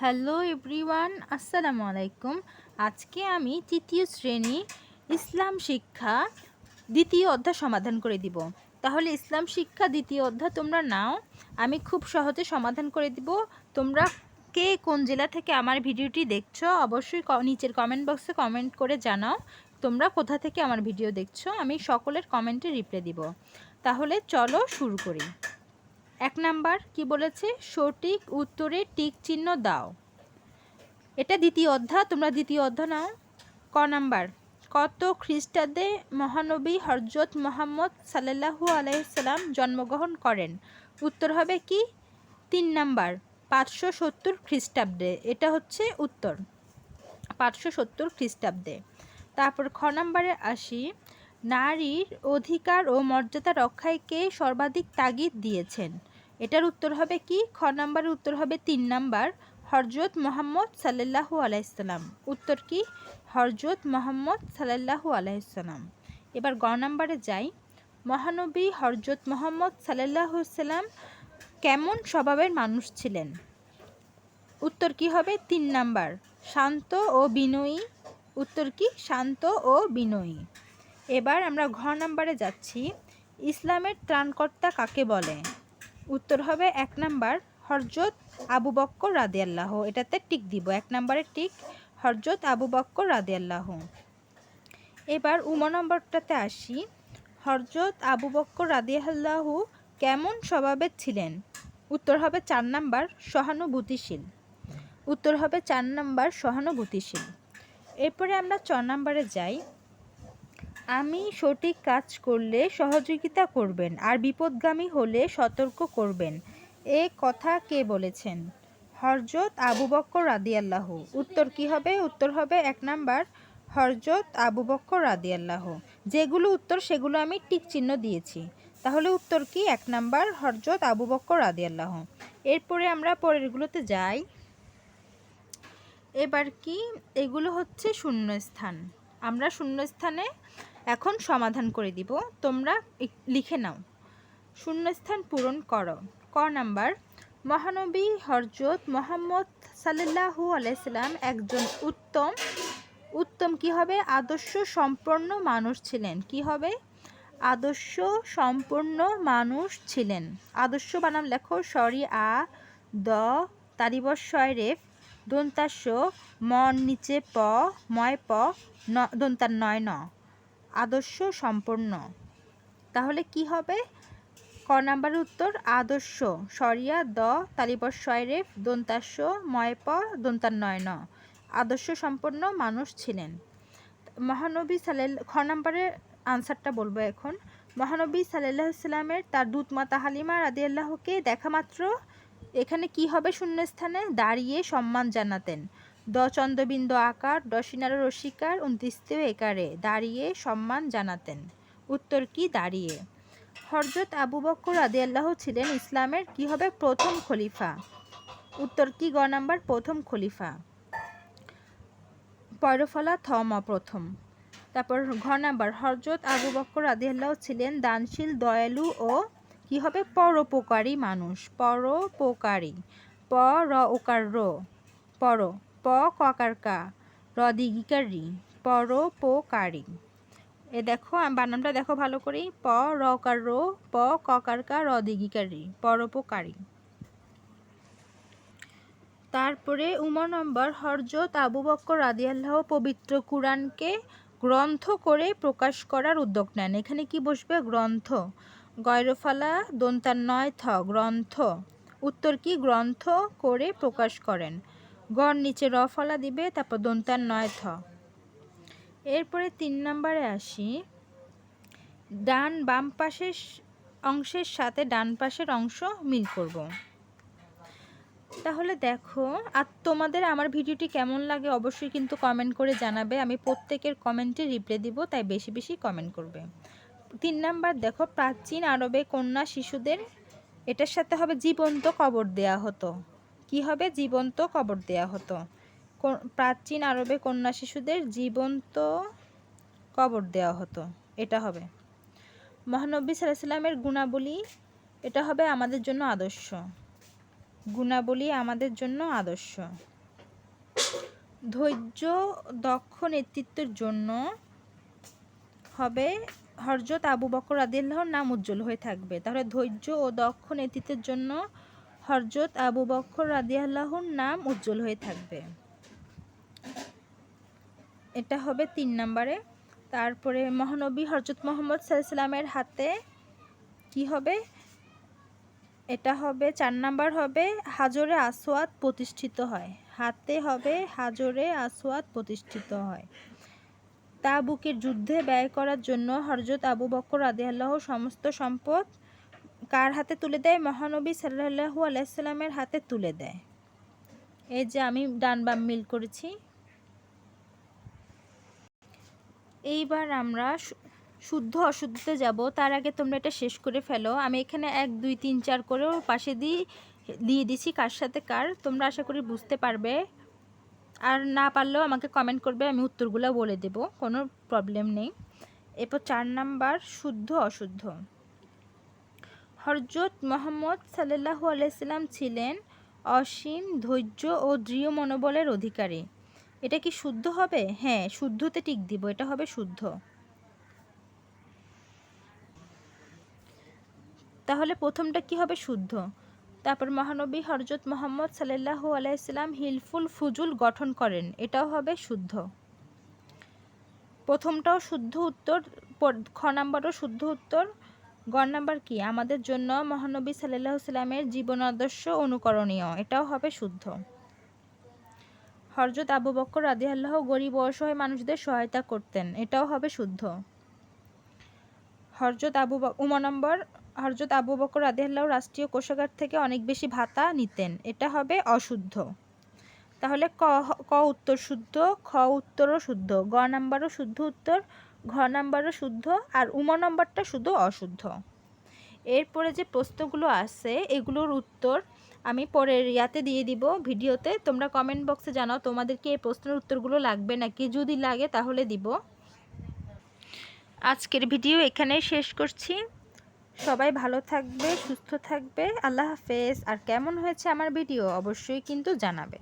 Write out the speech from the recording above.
Hello everyone, আসসালামু আলাইকুম। আজকে আমি তৃতীয় শ্রেণি ইসলাম শিক্ষা দ্বিতীয় অধ্যায় সমাধান করে দিব। তাহলে ইসলাম শিক্ষা দ্বিতীয় অধ্যায় তোমরা নাও, আমি খুব সহজে সমাধান করে দিব। তোমরা কে কোন জেলা থেকে আমার ভিডিওটি দেখছ, অবশ্যই নিচের কমেন্ট বক্সে কমেন্ট করে জানাও, তোমরা কোথা থেকে আমার ভিডিও দেখছ, আমি সকলের কমেন্টে রিপ্লাই দিব। তাহলে চলো শুরু করি। এক নাম্বার, কি বলেছে? সঠিক উত্তরে টিক চিহ্ন দাও। এটা দ্বিতীয় অধ্যায়, তোমরা দ্বিতীয় অধ্যায় নাও। ক নাম্বার, কত খ্রিস্টাব্দে মহানবী হরজত মোহাম্মদ সাল্লাল্লাহু আলাইসাল্লাম জন্মগ্রহণ করেন? উত্তর হবে কি? তিন নাম্বার, পাঁচশো সত্তর খ্রিস্টাব্দে। এটা হচ্ছে উত্তর, পাঁচশো সত্তর খ্রিস্টাব্দে। তারপর খ নাম্বারে আসি, নারীর অধিকার ও মর্যাদা রক্ষায় কে সর্বাধিক তাগিদ দিয়েছেন? এটার উত্তর হবে কি? খ নাম্বারের উত্তর হবে তিন নাম্বার হরজত মোহাম্মদ সাল্লাল্লাহু আলাইসাল্লাম উত্তর কি? হরজত মোহাম্মদ সাল্লাল্লাহু আলাইসাল্লাম এবার গ নাম্বারে যাই। মহানবী হরজত মোহাম্মদ সাল্লাল্লাহু সাল্লাম কেমন স্বভাবের মানুষ ছিলেন? উত্তর কি হবে? তিন নাম্বার, শান্ত ও বিনয়ী। উত্তর কি? শান্ত ও বিনয়ী। এবার আমরা ঘ নাম্বারে যাচ্ছি। ইসলামের ত্রাণকর্তা কাকে বলে? উত্তর হবে এক নাম্বার হরজত আবু বক্কর রাদে আল্লাহ এটাতে টিক দিব, এক নাম্বারের টিক হরজত আবু বক্কর রাদে আল্লাহ এবার উম নম্বরটাতে আসি। হরজত আবু বক্কর রাদিয়াল্লাহু কেমন স্বভাবের ছিলেন? উত্তর হবে চার নাম্বার সহানুভূতিশীল। উত্তর হবে চার নাম্বার সহানুভূতিশীল। এরপরে আমরা ছ নাম্বারে যাই। আমি সঠিক কাজ করলে সহযোগিতা করবেন আর বিপদগামী হলে সতর্ক করবেন। এ কথা কে বলেছেন? হরজত আবু বক্কর রাদিয়াল্লাহ। উত্তর কি হবে? উত্তর হবে এক নাম্বার, হরজত আবু বক্কর রাদিয়াল্লাহ। যেগুলো উত্তর, সেগুলো আমি টিক চিহ্ন দিয়েছি। তাহলে উত্তর কি? এক নাম্বার, হরজত আবু বক্কর রাদিয়াল্লাহ। এরপরে আমরা পরেরগুলোতে যাই। এবার কি? এগুলো হচ্ছে শূন্যস্থান। আমরা শূন্যস্থানে এখন সমাধান করে দিব। তোমরা লিখে নাও। শূন্যস্থান পূরণ করো। ক নাম্বার, মহানবী হরজত মোহাম্মদ সাল্লাল্লাহু আলাইসাল্লাম একজন উত্তম। উত্তম কি হবে? আদর্শ সম্পন্ন মানুষ ছিলেন। কি হবে? আদর্শ সম্পূর্ণ মানুষ ছিলেন। আদর্শ বানাম লেখো সরি আ দ তারিবস্বয় রেফ দন্তাস্য মন নিচে প, ময় প, ন, দন্তার নয় ন। আদর্শ সম্পন্ন তাহলে কি হবে? ক নাম্বার উত্তর, আদর্শ। সরিয়া, দ তালিবস্বয় রেফ দন্তাস্য, ময় প, দন্তার নয় ন। আদর্শ সম্পন্ন মানুষ ছিলেন। মহানবী সাল্লাল খ নাম্বারের আনসারটা বলব এখন। মহানবী সাল্লাহ সাল্লামের তার দূত মাতা হালিমা রাদিয়াল্লাহকে দেখা মাত্র এখানে কি হবে শূন্যস্থানে? দাঁড়িয়ে সম্মান জানাতেন। দ চন্দ্রবিন্দ আকার দশিনার রসিকার উনত্রিশতেও একারে দাঁড়িয়ে সম্মান জানাতেন। উত্তর কি? দাঁড়িয়ে। হরজত আবু বক্কর আদি আল্লাহ ছিলেন ইসলামের কি হবে? প্রথম খলিফা। উত্তর কি? গ নাম্বার, প্রথম খলিফা। পয়রফলা থম প্রথম তারপর ঘ নাম্বার, হরজত আবু বক্কর রাদিয়াল্লাহ ছিলেন দানশীল, দয়ালু ও কি হবে? পরোপকারী মানুষ। পরোপকারী। প র ওকার র। পর। প ককার কা। র দিগিকার রি। পরোপকারী। এ দেখো বানানটা দেখো ভালো করে প রকার রো। প ককার কা। র দিগিকার রি। পরোপকারী। তারপরে উমা নম্বর, হরজত আবু বক্কর রাদিয়াল্লাহ পবিত্র কুরআনকে গ্রন্থ করে প্রকাশ করার উদ্যোগ নেন। এখানে কি বসবে? গ্রন্থ। গয়রফালা দন্তার নয় থ গ্রন্থ। উত্তর কি গ্রন্থ করে প্রকাশ করেন? গড় নিচে রফলা দিবে, তারপর দন্তার নয় থ। এরপরে তিন নম্বরে আসি। ডান বাম পাশের অংশের সাথে ডান পাশের অংশ মিল করব। তাহলে দেখো, আর তোমাদের আমার ভিডিওটি কেমন লাগে অবশ্যই কিন্তু কমেন্ট করে জানাবে। আমি প্রত্যেকের কমেন্টে রিপ্লাই দিব, তাই বেশি বেশি কমেন্ট করবে। তিন নাম্বার, দেখো প্রাচীন আরবে কন্যা শিশুদের এটার সাথে হবে জীবন্ত কবর দেয়া হতো। কি হবে? জীবন্ত কবর দেয়া হতো। প্রাচীন আরবে কন্যা শিশুদের জীবন্ত কবর দেওয়া হতো। এটা হবে। মহানবী সাল্লাহ সাল্লামের গুণাবলী, এটা হবে আমাদের জন্য আদর্শ। গুণাবলী আমাদের জন্য আদর্শ। ধৈর্য, দক্ষ নেতৃত্বের জন্য হবে হরজত আবু বকর আদিল্লাহর নাম উজ্জ্বল হয়ে থাকবে। তাহলে ধৈর্য ও দক্ষ নেতৃত্বের জন্য হরজত আবু বকর আদিয়াল্লাহর নাম উজ্জ্বল হয়ে থাকবে। এটা হবে তিন নম্বরে। তারপরে মহানবী হরজত মোহাম্মদ সাল্লামের হাতে কি হবে? এটা হবে চার নাম্বার হবে হাজরে আসওয়াদ প্রতিষ্ঠিত হয়। হাতে হবে হাজরে আসওয়াদ প্রতিষ্ঠিত হয়। তাবুকের যুদ্ধে ব্যয় করার জন্য হরজত আবু বকর আদিয়াল্লাহ সমস্ত সম্পদ কার হাতে তুলে দেয়? মহানবী সাল্লাহু আলাইসাল্লামের হাতে তুলে দেয়। এই যে আমি ডান বাম মিল করেছি। এইবার আমরা শুদ্ধ অশুদ্ধতে যাব। তার আগে তোমরা এটা শেষ করে ফেলো। আমি এখানে এক, দুই, তিন, চার করেও পাশে দিয়ে দিয়ে দিছি কার সাথে কার। তোমরা আশা করি বুঝতে পারবে। আর না পারলেও আমাকে কমেন্ট করবে, আমি উত্তরগুলো বলে দেব, কোনো প্রবলেম নেই। এরপর চার নাম্বার, শুদ্ধ অশুদ্ধ। হরজত মোহাম্মদ সাল্লাহু আলাইসাল্লাম ছিলেন অসীম, ধৈর্য ও দৃঢ় মনোবলের অধিকারী। এটা কি শুদ্ধ হবে? হ্যাঁ শুদ্ধতে টিক দিব, এটা হবে শুদ্ধ। তাহলে প্রথমটা কি হবে? শুদ্ধ। তারপর মহানবী হরজত মোহাম্মদ সাল্লাহু আলাইসাল্লাম হিলফুল ফুজুল গঠন করেন। এটাও হবে শুদ্ধ। প্রথমটাও শুদ্ধ উত্তর খ নাম্বারও শুদ্ধ উত্তর। গ নাম্বার কি? আমাদের জন্য মহানবী সাল্লাহ সাল্লামের জীবন আদর্শ অনুকরণীয়। এটাও হবে শুদ্ধ। হরজত আবু বক্কর রাদি আল্লাহ গরিব অসহায় মানুষদের সহায়তা করতেন। এটাও হবে শুদ্ধ। হরজত আবু উম নম্বর হরজত আবু বকর রাদি রাষ্ট্রীয় কোষাগার থেকে অনেক বেশি ভাতা নিতেন। এটা হবে অশুদ্ধ। তাহলে ক ক উত্তর শুদ্ধ, খ উত্তরও শুদ্ধ, গ নাম্বারও শুদ্ধ উত্তর, ঘ নাম্বারও শুদ্ধ আর উম নাম্বারটা শুধু অশুদ্ধ। এরপরে যে প্রশ্নগুলো আছে, এগুলোর উত্তর আমি পরের ইয়াতে দিয়ে দিব ভিডিওতে। তোমরা কমেন্ট বক্সে জানাও তোমাদেরকে এই প্রশ্নের উত্তরগুলো লাগবে নাকি। যদি লাগে তাহলে দিব। আজকের ভিডিও এখানেই শেষ করছি। সবাই ভালো থাকবে, সুস্থ থাকবে। আল্লাহ হাফেজ। আর কেমন হয়েছে আমার ভিডিও অবশ্যই কিন্তু জানাবে।